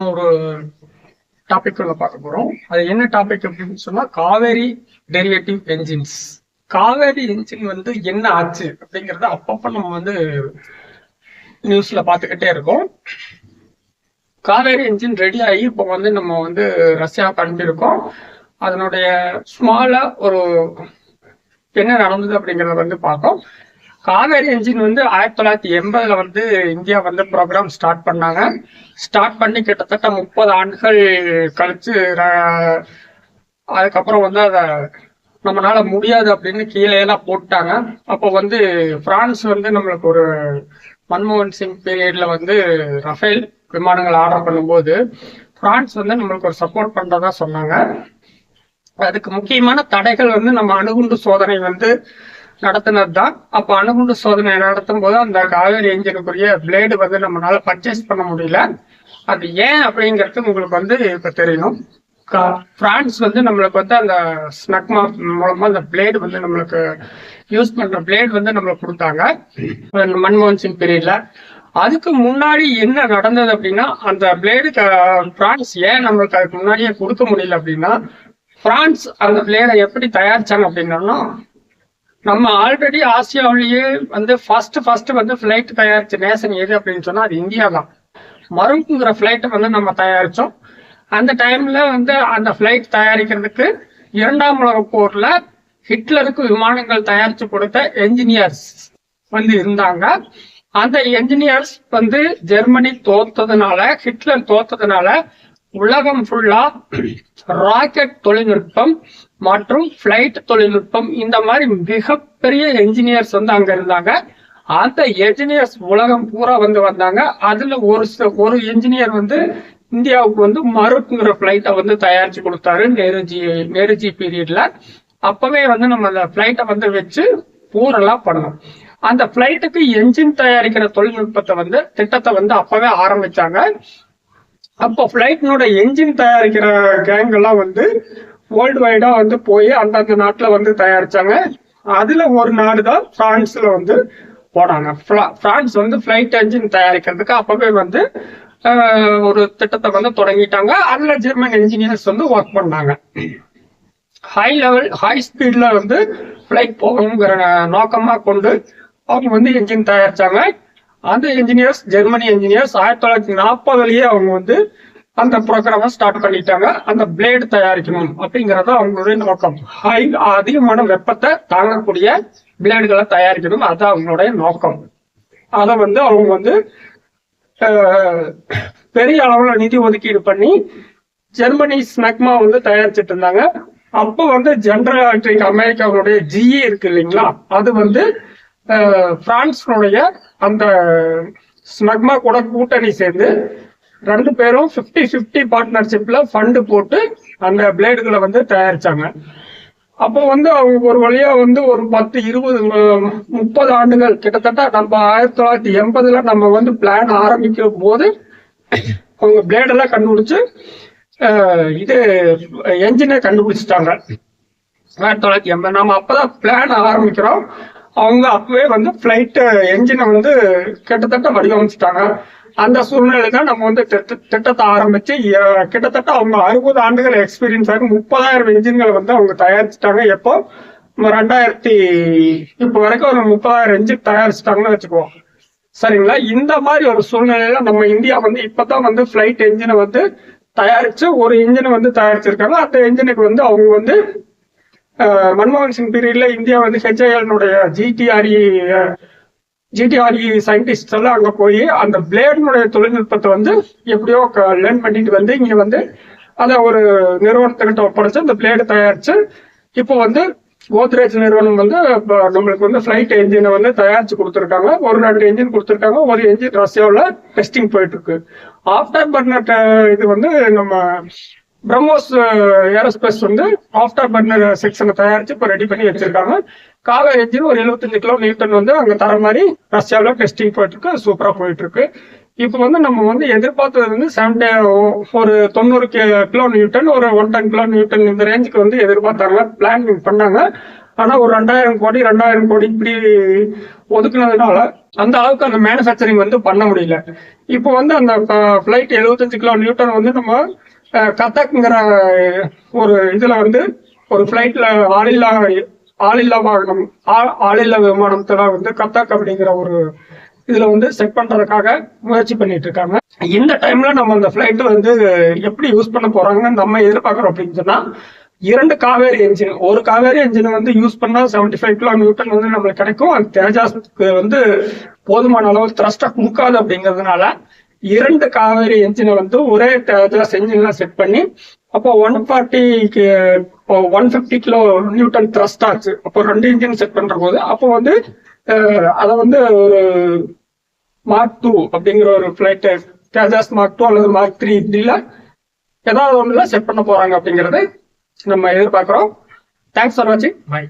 ஒரு டாபிக் உள்ள பார்க்க போறோம். அது என்ன டாபிக் அப்படின்னு சொன்னா Kaveri derivative engines Kaveri engine வந்து என்ன ஆச்சு அப்படிங்கறத அப்பப்ப நம்ம வந்து நியூஸ்ல பாத்துக்கிட்டே இருக்கோம். காவேரி என்ஜின் ரெடி ஆகி இப்போ வந்து நம்ம வந்து ரஷ்யாவுக்கு அனுப்பியிருக்கோம் அதனுடைய ஸ்மாலா ஒரு என்ன நடந்தது அப்படிங்கறத வந்து பார்த்தோம். காவேரி என்ஜின் வந்து ஆயிரத்தி தொள்ளாயிரத்தி எண்பதுல வந்து இந்தியா வந்து ப்ரோக்ராம் ஸ்டார்ட் பண்ணாங்க. ஸ்டார்ட் பண்ணி கிட்டத்தட்ட முப்பது ஆண்டுகள் கழிச்சு அதுக்கப்புறம் வந்து அதை நம்மளால முடியாது அப்படின்னு கீழே எல்லாம் போட்டாங்க. அப்போ வந்து பிரான்ஸ் வந்து நம்மளுக்கு ஒரு மன்மோகன் சிங் பீரியட்ல வந்து ரஃபேல் விமானங்கள் ஆர்டர் பண்ணும்போது பிரான்ஸ் வந்து நம்மளுக்கு ஒரு சப்போர்ட் பண்றதா சொன்னாங்க. அதுக்கு முக்கியமான தடைகள் வந்து நம்ம அணுகுண்டு சோதனை வந்து நடத்தினது தான் அப்ப அணுகுண்டு சோதனை நடத்தும் போது அந்த காவேரி எஞ்சினுக்குரிய பிளேடு வந்து நம்மளால பர்ச்சேஸ் பண்ண முடியல. அது ஏன் அப்படிங்கிறது உங்களுக்கு வந்து இப்ப தெரியணும். பிரான்ஸ் வந்து நம்மளுக்கு வந்து அந்த ஸ்னக்மா மூலமா அந்த பிளேடு வந்து நம்மளுக்கு யூஸ் பண்ற பிளேடு வந்து நம்மளுக்கு கொடுத்தாங்க. மன்மோகன் சிங் பீரியட்ல அதுக்கு முன்னாடி என்ன நடந்தது அப்படின்னா அந்த பிளேடு பிரான்ஸ் ஏன் நம்மளுக்கு அதுக்கு முன்னாடியே கொடுக்க முடியல அப்படின்னா பிரான்ஸ் அந்த பிளேடை எப்படி தயாரிச்சாங்க அப்படின்னா நம்ம ஆல்ரெடி ஆசியாவிலேயே வந்து ஃபர்ஸ்ட் ஃபர்ஸ்ட் வந்து ஃபிளைட் தயாரிச்ச நேஷன் எது அப்படின்னு சொன்னா அது இந்தியா தான் மருங்குங்கிற ஃபிளைட்டை வந்து நம்ம தயாரிச்சோம். அந்த டைம்ல வந்து அந்த ஃபிளைட் தயாரிக்கிறதுக்கு இரண்டாம் உலக போர்ல ஹிட்லருக்கு விமானங்கள் தயாரிச்சு கொடுத்த என்ஜினியர்ஸ் வந்து இருந்தாங்க. அந்த என்ஜினியர்ஸ் வந்து ஜெர்மனி தோத்ததுனால ஹிட்லர் தோத்ததுனால உலகம் ஃபுல்லா ராக்கெட் தொழில்நுட்பம் மற்றும் பிளைட் தொழில்நுட்பம் இந்த மாதிரி மிகப்பெரிய என்ஜினியர்ஸ் வந்து அங்க இருந்தாங்க. அந்த என்ஜினியர்ஸ் உலகம் பூரா வந்து வந்தாங்க. அதுல ஒரு சில- ஒரு என்ஜினியர் வந்து இந்தியாவுக்கு வந்து மறுக்குங்கிற பிளைட்டை வந்து தயாரிச்சு கொடுத்தாரு நேருஜி நேருஜி பீரியட்ல அப்பவே வந்து நம்ம அந்த பிளைட்டை வந்து வச்சு பூரெல்லாம் பண்ணோம். அந்த பிளைட்டுக்கு என்ஜின் தயாரிக்கிற தொழில்நுட்பத்தை வந்து திட்டத்தை வந்து அப்பவே ஆரம்பிச்சாங்க. அப்போ பிளைட்னோட என்ஜின் தயாரிக்கிற கேங்கெல்லாம் வந்து வேர்ல்டு வைடா வந்து போய் அந்தந்த நாட்டில் வந்து தயாரிச்சாங்க. அதுல ஒரு நாடு தான் பிரான்ஸ்ல வந்து போனாங்க. பிரான்ஸ் வந்து ஃபிளைட் என்ஜின் தயாரிக்கிறதுக்கு அப்பவே வந்து ஆஹ், ஒரு திட்டத்தை வந்து தொடங்கிட்டாங்க. அதுல ஜெர்மன் என்ஜினியர்ஸ் வந்து ஒர்க் பண்ணாங்க. ஹை லெவல் ஹை ஸ்பீட்ல வந்து ஃபிளைட் போகணுங்கிற நோக்கமா கொண்டு அவங்க வந்து என்ஜின் தயாரிச்சாங்க. அந்த என்ஜினியர்ஸ் ஜெர்மனி என்ஜினியர்ஸ் ஆயிரத்தி தொள்ளாயிரத்தி நாற்பதுலயே அவங்க வந்து அந்த ப்ரோக்ராமை ஸ்டார்ட் பண்ணிட்டாங்க. அந்த பிளேடு தயாரிக்கணும் அப்படிங்கறது அவங்களுடைய நோக்கம். ஹை அதிகமான வெப்பத்தை தாங்கக்கூடிய பிளேடுகளை தயாரிக்கணும். அது அவங்களுடைய நோக்கம். அதை வந்து அவங்க வந்து பெரிய அளவுல நிதி ஒதுக்கீடு பண்ணி ஜெர்மனி ஸ்னக்மா வந்து தயாரிச்சிட்டு இருந்தாங்க. அப்போ வந்து ஜென்ரல் எலக்ட்ரிக் அமெரிக்காவுடைய ஜிஇ இருக்கு இல்லைங்களா? அது வந்து அஹ், பிரான்ஸ்னுடைய அந்த ஸ்னக்மா கூட கூட்டணி சேர்ந்து ரெண்டு பேரும் 50 50 பார்ட்னர்ஷிப்ல ஃபண்டு போட்டு அந்த பிளேடுகளை வந்து தயாரிச்சாங்க. அப்போ வந்து அவங்க ஒரு வழியா வந்து ஒரு பத்து இருபது முப்பது ஆண்டுகள் கிட்டத்தட்ட நம்ம ஆயிரத்தி தொள்ளாயிரத்தி எண்பதுல நம்ம வந்து பிளான் ஆரம்பிக்கிற போது அவங்க பிளேடெல்லாம் கண்டுபிடிச்சு இது என்ஜினை கண்டுபிடிச்சிட்டாங்க. ஆயிரத்தி தொள்ளாயிரத்தி எண்பது நம்ம அப்பதான் பிளான் ஆரம்பிக்கிறோம். அவங்க அப்பவே வந்து ஃப்ளைட்டு என்ஜினை வந்து கிட்டத்தட்ட வடிவமைச்சிட்டாங்க. அந்த சூழ்நிலை தான் நம்ம வந்து திட்டத்தை ஆரம்பிச்சு கிட்டத்தட்ட அவங்க அறுபது ஆண்டுகள் எக்ஸ்பீரியன்ஸ் ஆகும் முப்பதாயிரம் இன்ஜின்களை வந்து அவங்க தயாரிச்சிட்டாங்க. எப்போ? ரெண்டாயிரத்தி இப்போ வரைக்கும் ஒரு முப்பதாயிரம் இன்ஜின் தயாரிச்சிட்டாங்கன்னு வச்சுக்குவோம். சரிங்களா? இந்த மாதிரி ஒரு சூழ்நிலையில நம்ம இந்தியா வந்து இப்பதான் வந்து ஃபிளைட் என்ஜினை வந்து தயாரிச்சு ஒரு இன்ஜினை வந்து தயாரிச்சிருக்காங்க. அந்த இன்ஜினுக்கு வந்து அவங்க வந்து மன்மோகன் சிங் பீரியட்ல இந்தியா வந்து ஹெச்ஐஎல்னுடைய ஜிடிஆர்இ ஜிடிஆர்இ சயின்டிஸ்ட் எல்லாம் அங்க போய் அந்த பிளேடினுடைய தொழில்நுட்பத்தை வந்து எப்படியோ லேர்ன் பண்ணிட்டு வந்து இங்க வந்து அதை ஒரு நிறுவனத்துக்கிட்ட ஒப்படைச்சு அந்த பிளேடு தயாரிச்சு இப்போ வந்து கோத்ரேஜ் நிறுவனம் வந்து நம்மளுக்கு வந்து ஃபிளைட் என்ஜினை வந்து தயாரிச்சு கொடுத்துருக்காங்க. ஒரு ரெண்டு என்ஜின் கொடுத்துருக்காங்க ஒரு என்ஜின் ரஷ்யாவில் டெஸ்டிங் போயிட்டு இருக்கு. ஆஃப்டர் பர்னர் இது வந்து நம்ம பிரம்மோஸ் ஏரோஸ்பேஸ் வந்து ஆஃப்டர் பர்னர் செக்ஷனை தயாரித்து இப்போ ரெடி பண்ணி வச்சிருக்காங்க. காக எஞ்சின் ஒரு 75 கிலோ நியூட்டன் வந்து அங்கே தர மாதிரி ரஷ்யாவில் டெஸ்டிங் போயிட்டுருக்கு. சூப்பராக போயிட்டுருக்கு. இப்போ வந்து நம்ம வந்து எதிர்பார்த்தது வந்து செவன்டே ஒரு தொண்ணூறு கிலோ நியூட்டன் ஒரு ஒன் டென் கிலோ நியூட்டன் இந்த ரேஞ்சுக்கு வந்து எதிர்பார்த்தாங்க. பிளான் பண்ணாங்க. ஆனால் ஒரு ரெண்டாயிரம் கோடி ரெண்டாயிரம் கோடி இப்படி ஒதுக்குனதுனால அந்த அளவுக்கு அந்த மேனுஃபேக்சரிங் வந்து பண்ண முடியல. இப்போ வந்து அந்த ஃப்ளைட் எழுபத்தஞ்சு கிலோ நியூட்டன் வந்து நம்ம கத்தக்குங்கிற ஒரு இதுல வந்து ஒரு ஃப்ளைட்டில் ஆளில்லா ஆளில்லா வாகனம் ஆ- ஆளில்லா விமானத்துல வந்து கத்தாக் அப்படிங்கிற ஒரு இதுல வந்து செட் பண்றதுக்காக முயற்சி பண்ணிட்டு இருக்காங்க. இந்த டைம்ல நம்ம அந்த ஃபிளைட் வந்து எப்படி யூஸ் பண்ண போறாங்கன்னு நம்ம எதிர்பார்க்கறோம் அப்படின்னு சொன்னா இரண்டு காவேரி என்ஜின் ஒரு காவேரி என்ஜின் வந்து யூஸ் பண்ணா 75 ஃபைவ் கிலோ நியூட்டன் வந்து நம்மளுக்கு கிடைக்கும். அது தேஜாஸ்க்கு வந்து போதுமான அளவு த்ரஸ்டா கொடுக்காது அப்படிங்கிறதுனால இரண்டு காவேரி என்ஜினை வந்து ஒரே தேஜாஸ் என்ஜின்ல செட் பண்ணி அப்போ one ஃபார்ட்டிக்கு one fifty kilo newton thrust ஆச்சு. அப்போ ரெண்டு இன்ஜின் செட் பண்ற போது அப்போ வந்து அதை வந்து ஒரு மார்க் டூ அப்படிங்கிற ஒரு ஃபிளைட்டு தேஜாஸ் மார்க் டூ அல்லது மார்க் த்ரீ இப்படில ஏதாவது ஒன்றுல செட் பண்ண போறாங்க அப்படிங்கறது நம்ம எதிர்பார்க்குறோம். தேங்க்ஸ் ஃபார் வாட்சிங் பை